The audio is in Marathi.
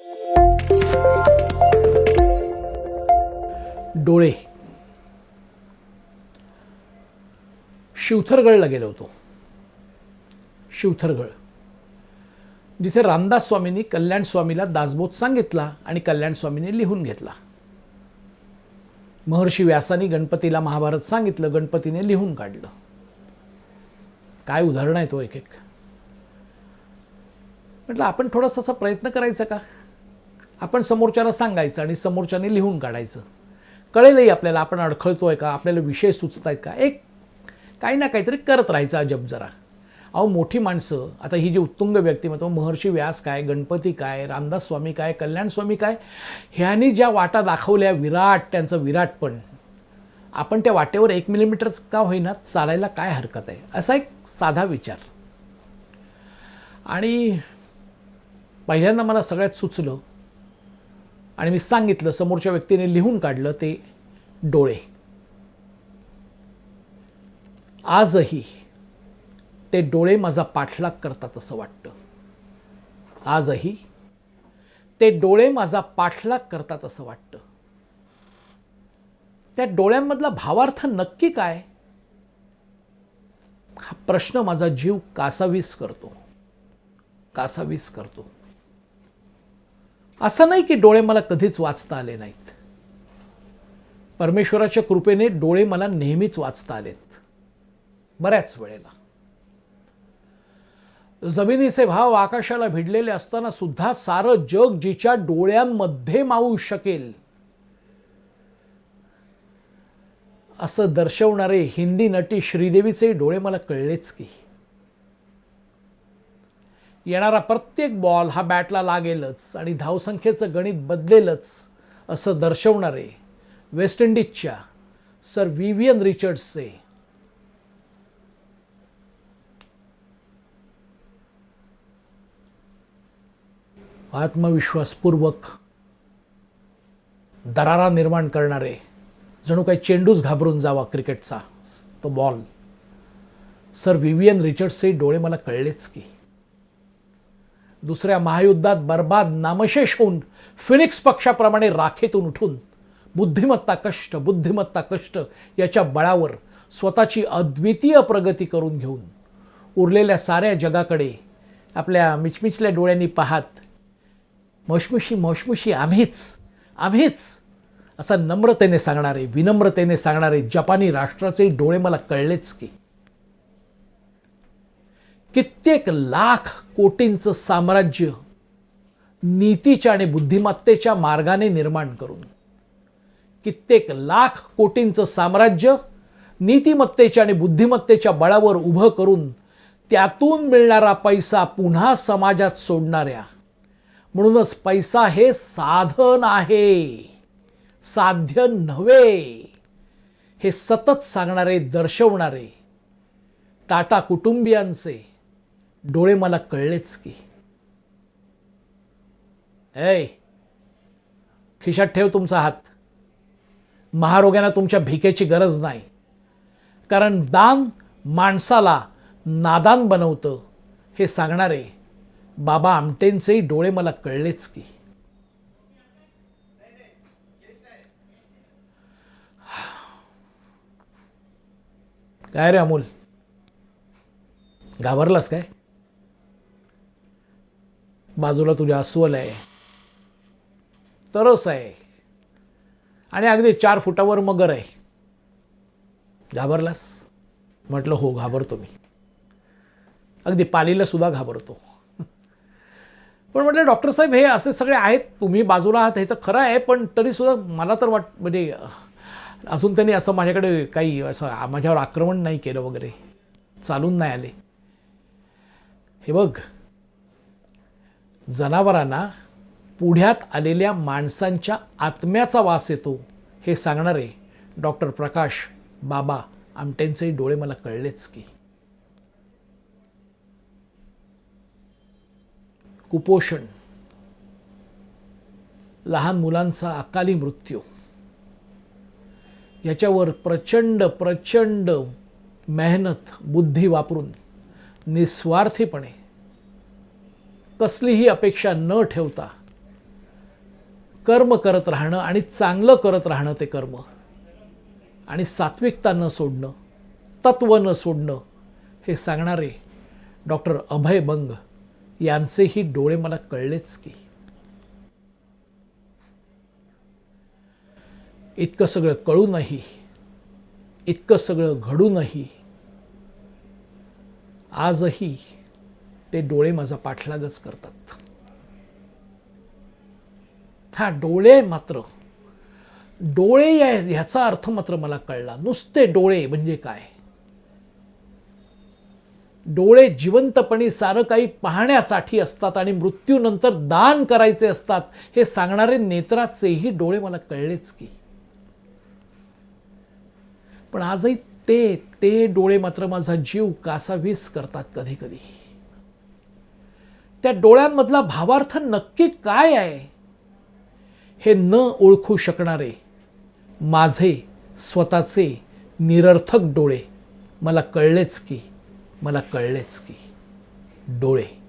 डोळे. शिवथरगडला गेलो होतो. शिवथरगड जिथे रामदास स्वामींनी कल्याण स्वामीला दासबोध सांगितला आणि कल्याण स्वामीने लिहून घेतला. महर्षी व्यासानी गणपतीला महाभारत सांगितलं गणपतीने लिहून काढलं. काय उदाहरण आहे तो एक एक म्हटलं आपण थोडासा असा प्रयत्न करायचा का? आपण समोरच्याला सांगायचं आणि समोरच्याने लिहून काढायचं. कळेलही आपल्याला आपण अडखळतो आहे का आपल्याला विषय सुचत आहेत का? एक काही ना काहीतरी करत राहायचं अजब जरा. अहो मोठी माणसं आता ही जी उत्तुंग व्यक्तिमत्व महर्षी व्यास काय गणपती काय रामदास स्वामी काय कल्याण स्वामी काय ह्यांनी ज्या वाटा दाखवल्या विराट त्यांचं विराटपण आपण त्या वाटेवर एक मिलीमीटरच का होईना चालायला काय हरकत आहे? असा एक साधा विचार. आणि पहिल्यांदा मला सगळ्यात सुचलं आणि मी सांगितलं समोरच्या व्यक्तीने लिहून काढलं ते डोळे. आजही ते डोळे माझा पाठलाग करतात असं वाटतं. आजही ते डोळे माझा पाठलाग करतात असं वाटतं. त्या डोळ्यांमधला भावार्थ नक्की काय? हा प्रश्न माझा जीव कासावीस करतो. कासावीस करतो. असं नाही की डोळे मला कधीच वाचता आले नाहीत. परमेश्वराच्या कृपेने डोळे मला नेहमीच वाचता आलेत. बऱ्याच वेळेला. जमिनीचे भाव आकाशाला भिडलेले असताना सुद्धा सारं जग जिच्या डोळ्यांमध्ये मावू शकेल. असं दर्शवणारे हिंदी नटी श्रीदेवीचे डोळे मला कळलेच की. येणारा प्रत्येक बॉल हा बॅटला लागेलच आणि धावसंख्येचं गणित बदलेलच असं दर्शवणारे वेस्ट इंडिजच्या सर विवियन रिचर्ड्सचे आत्मविश्वासपूर्वक दरारा निर्माण करणारे जणू काही चेंडूच घाबरून जावा क्रिकेटचा तो बॉल सर विवियन रिचर्ड्सचे डोळे मला कळलेच की. दुसऱ्या महायुद्धात बर्बाद नामशेष होऊन फिनिक्स पक्षाप्रमाणे राखेतून उठून बुद्धिमत्ता कष्ट बुद्धिमत्ता कष्ट याच्या बळावर स्वतःची अद्वितीय प्रगती करून घेऊन उरलेल्या साऱ्या जगाकडे आपल्या मिचमिचल्या डोळ्यांनी पाहात मशमुशी मशमुशी आम्हीच आम्हीच असा नम्रतेने सांगणारे विनम्रतेने सांगणारे जपानी राष्ट्राचे डोळे मला कळलेच की कित्येक लाख कोटींचं साम्राज्य नीतीच्या आणि बुद्धिमत्तेच्या मार्गाने निर्माण करून कित्येक लाख कोटींचं साम्राज्य नीतिमत्तेच्या आणि बुद्धिमत्तेच्या बळावर उभं करून त्यातून मिळणारा पैसा पुन्हा समाजात सोडणाऱ्या. म्हणूनच पैसा हे साधन आहे साध्य नव्हे. हे सतत सांगणारे दर्शवणारे टाटा कुटुंबियांचे डोळे मला कळलेच की. ऐ खिशात ठेव तुमचा हात. महारोग्यांना तुमच्या भिकेची गरज नाही. कारण दान माणसाला नादान बनवतं हे सांगणारे बाबा आमटेंचेही डोळे मला कळलेच की. काय रे अमोल? घाबरलास काय? बाजूला तुझ्या अस्वल आहे. तरस आहे. आणि अगदी चार फुटावर मगर आहे. घाबरलास? म्हटलं हो घाबरतो मी. अगदी पालीला सुद्धा घाबरतो. पण म्हटलं डॉक्टर साहेब हे असे सगळे आहेत. तुम्ही बाजूला आहात हे तर खरं आहे पण तरीसुद्धा मला तर वाट म्हणजे अजून त्यांनी असं माझ्याकडे काही असं माझ्यावर आक्रमण नाही केलं वगैरे. चालून नाही आले. हे बघ जनावरांना पुढ्यात आलेल्या माणसांच्या आत्म्याचा वास येतो हे सांगणारे डॉक्टर प्रकाश बाबा आमटेंचे डोळे मला कळलेच की. कुपोषण. लहान मुलांचा अकाली मृत्यू. याच्यावर प्रचंड प्रचंड मेहनत बुद्धी वापरून निस्वार्थीपणे कसलीही अपेक्षा न ठेवता कर्म करत राहणं आणि चांगलं करत राहणं ते कर्म. आणि सात्विकता न सोडणं तत्व न सोडणं हे सांगणारे डॉक्टर अभय बंग यांचेही डोळे मला कळलेच की. इतकं सगळं कळूनही इतकं सगळं घडूनही आजही ते डोळे माझा पाठलागच करतात. हा डोळे मात्र डोळे या ह्याचा अर्थ मात्र मला कळला. नुसते डोळे म्हणजे काय? डोळे जिवंतपणी सारं काही पाहण्यासाठी असतात आणि मृत्यूनंतर दान करायचे असतात हे सांगणारे नेत्राचेही डोळे मला कळलेच की. पण आजही ते ते डोळे मात्र माझा जीव कासावीस करतात कधी कधी त्या डोळ्यांमधला भावार्थ नक्की काय आहे? हे न ओळखू शकणारे माझे स्वतःचे निरर्थक डोळे. मला कळलेच की मला कळलेच की. डोळे.